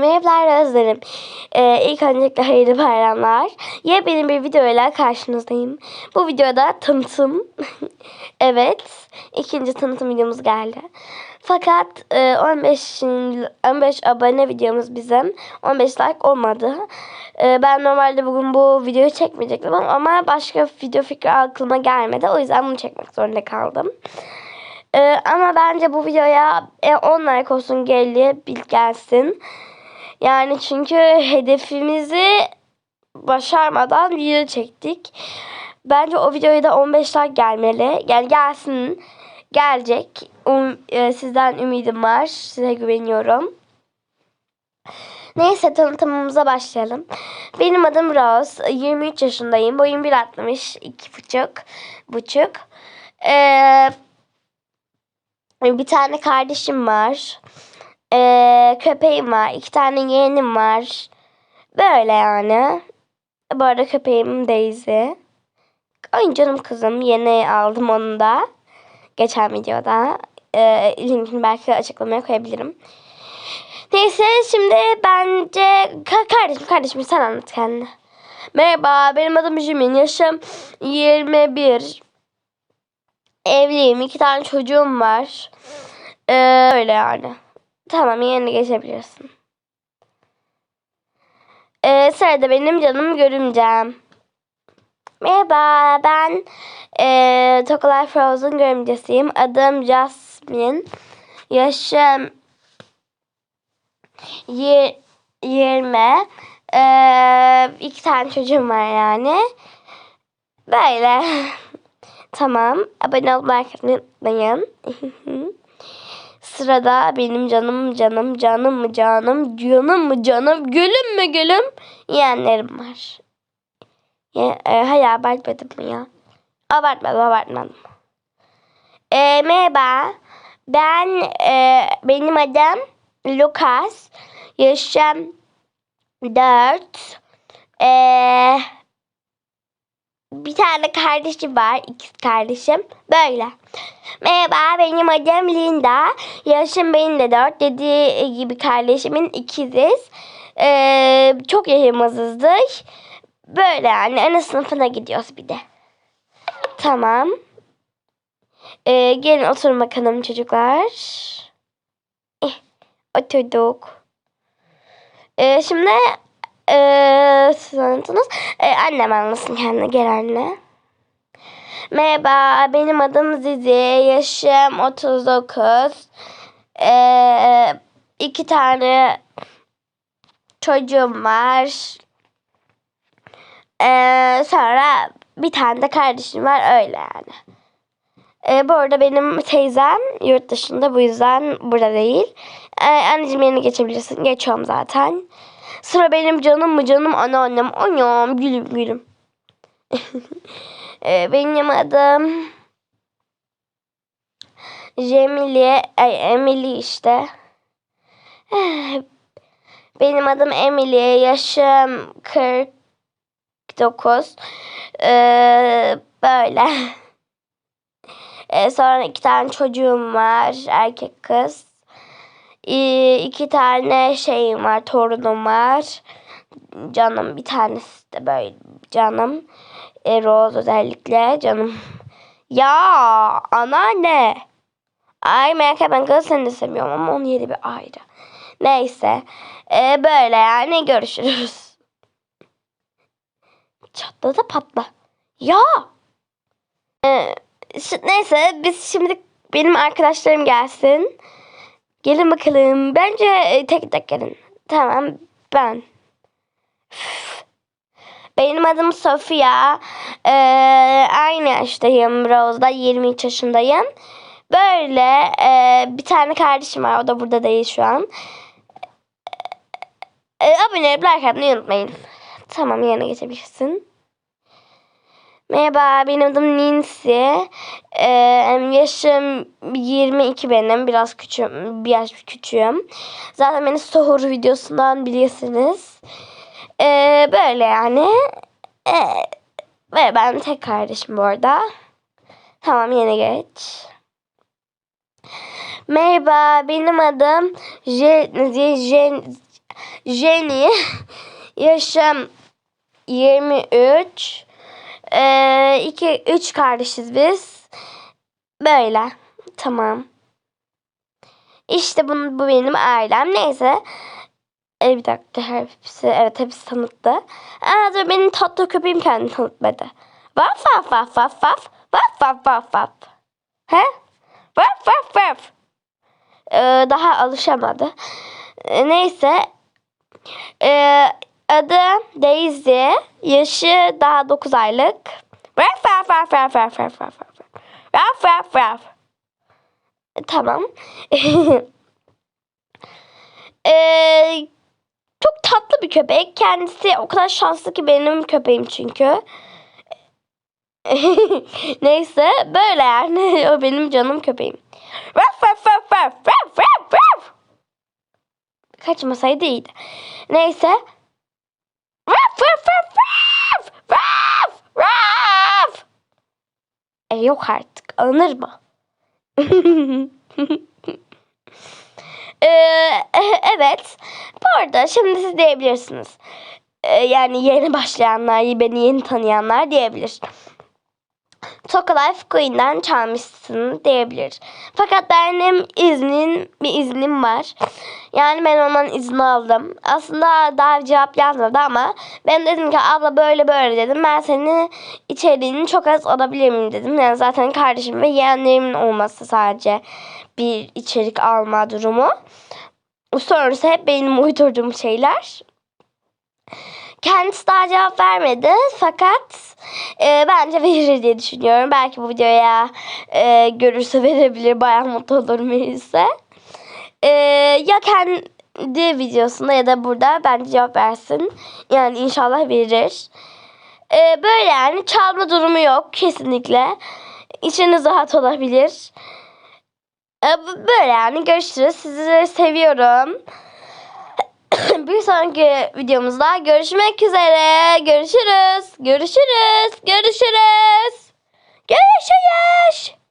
Merhabalar Özlerim. Ee, ilk öncelikle hayırlı bayramlar. Yepyeni bir videoyla karşınızdayım. Bu videoda tanıtım. evet. ikinci tanıtım videomuz geldi. Fakat e, 15 15 abone videomuz bizim. 15 like olmadı. E, ben normalde bugün bu videoyu çekmeyecektim ama başka video fikri aklıma gelmedi. O yüzden bunu çekmek zorunda kaldım. Ee, ama bence bu videoya e, 10 like olsun geldi, bil gelsin. Yani çünkü hedefimizi başarmadan video çektik. Bence o videoya da 15 like gelmeli. Yani gelsin. Gelecek. Um, e, sizden ümidim var. Size güveniyorum. Neyse tanıtımımıza başlayalım. Benim adım Rose. 23 yaşındayım. Boyum 1.60. 2.5. buçuk. Ee, bir tane kardeşim var. Ee, köpeğim var. iki tane yeğenim var. Böyle yani. Bu arada köpeğim Daisy. Ay canım kızım. Yeni aldım onu da. Geçen videoda. Ee, linkini belki açıklamaya koyabilirim. Neyse şimdi bence kardeşim kardeşim sen anlat kendini. Merhaba benim adım Jimin. Yaşım 21. Evliyim. iki tane çocuğum var. Ee, öyle yani. Tamam yerine geçebilirsin. Ee, sırada benim canım görümcem. Merhaba ben e, Tokalar Frozen görümcesiyim. Adım Jasmine. Yaşım 20. Ee, iki tane çocuğum var yani. Böyle. tamam. Abone olmayı unutmayın. Sırada benim canım canım canım mı canım canım mı canım gülüm mü gülüm yeğenlerim var. Ya, e, hayır abartmadım mı ya? Abartmadım abartmadım. E, merhaba. Ben e, benim adım Lucas. Yaşım 4. Eee tane kardeşim var. İkiz kardeşim. Böyle. Merhaba benim adım Linda. Yaşım benim de dört. Dediği gibi kardeşimin ikiziz. Ee, çok yaşamazızdık. Böyle yani. Ana sınıfına gidiyoruz bir de. Tamam. Ee, gelin oturun bakalım çocuklar. Eh, oturduk. Ee, şimdi ee, siz anlatınız. Ee, annem anlasın kendine. Gel anne. Merhaba. Benim adım Zizi. Yaşım 39. Ee, iki tane çocuğum var. Ee, sonra bir tane de kardeşim var. Öyle yani. Ee, bu arada benim teyzem yurt dışında. Bu yüzden burada değil. Ee, anneciğim yerine geçebilirsin. Geçiyorum zaten. Sıra benim canım mı canım anneannem. Anam gülüm gülüm. Ee, benim adım Cemile, ay Emily işte. Benim adım Emily, yaşım 49. Ee, böyle. Ee, sonra iki tane çocuğum var, erkek kız. Ee, iki tane şeyim var, torunum var. Canım bir tanesi de böyle canım. E, Rose özellikle canım. Ya anneanne. Ay merak ben de seviyorum ama onun yeri bir ayrı. Neyse. Ee, böyle yani görüşürüz. Çatla da patla. Ya. Ee, neyse biz şimdi benim arkadaşlarım gelsin. Gelin bakalım. Bence e, tek tek gelin. Tamam ben. Benim adım Sofia. Ee, aynı yaştayım Rose'da. 23 yaşındayım. Böyle e, bir tane kardeşim var. O da burada değil şu an. E, abone olup like atmayı unutmayın. Tamam yerine geçebilirsin. Merhaba benim adım Nancy. Ee, yaşım 22 benim. Biraz küçüğüm. Bir yaş küçüğüm. Zaten beni Sohur videosundan biliyorsunuz. Ee, böyle yani. Ee, ve ben tek kardeşim bu arada. Tamam yine geç. Merhaba benim adım Jen, Jen, Jenny. Yaşım 23. Ee, iki, üç kardeşiz biz. Böyle. Tamam. İşte bu, bu benim ailem. Neyse. Ee, bir dakika hepsi evet hepsi tanıttı. Aa dur benim tatlı köpeğim kendini tanıtmadı. Vaf vaf vaf vaf vaf vaf vaf vaf vaf. He? Vaf vaf vaf. Ee, daha alışamadı. Ee, neyse. Ee, adı Daisy. Yaşı daha 9 aylık. Vaf vaf vaf vaf vaf vaf vaf vaf. Vaf vaf vaf. Tamam. Ee, çok tatlı bir köpek. Kendisi o kadar şanslı ki benim köpeğim çünkü. Neyse böyle yani. O benim canım köpeğim. Kaçmasaydı iyiydi. Neyse. E yok artık. Alınır mı? Ee, evet. Bu arada şimdi siz diyebilirsiniz. Ee, yani yeni başlayanlar, beni yeni tanıyanlar diyebilir. Toka Life Queen'den çalmışsın diyebilir. Fakat benim iznin bir iznim var. Yani ben ondan izin aldım. Aslında daha cevap yazmadı ama ben dedim ki abla böyle böyle dedim. Ben senin içeriğini çok az alabilir miyim dedim. Yani zaten kardeşim ve yeğenlerimin olması sadece bir içerik alma durumu. Sonrası hep benim uydurduğum şeyler. Kendisi daha cevap vermedi fakat e, bence verir diye düşünüyorum. Belki bu videoya e, görürse verebilir. Bayağı mutlu olurum verirse. E, ya kendi videosunda ya da burada bence cevap versin. Yani inşallah verir. E, böyle yani çalma durumu yok kesinlikle. İçiniz rahat olabilir. E, böyle yani görüşürüz. Sizleri seviyorum. Bir sonraki videomuzda görüşmek üzere. Görüşürüz. Görüşürüz. Görüşürüz. Görüşürüz.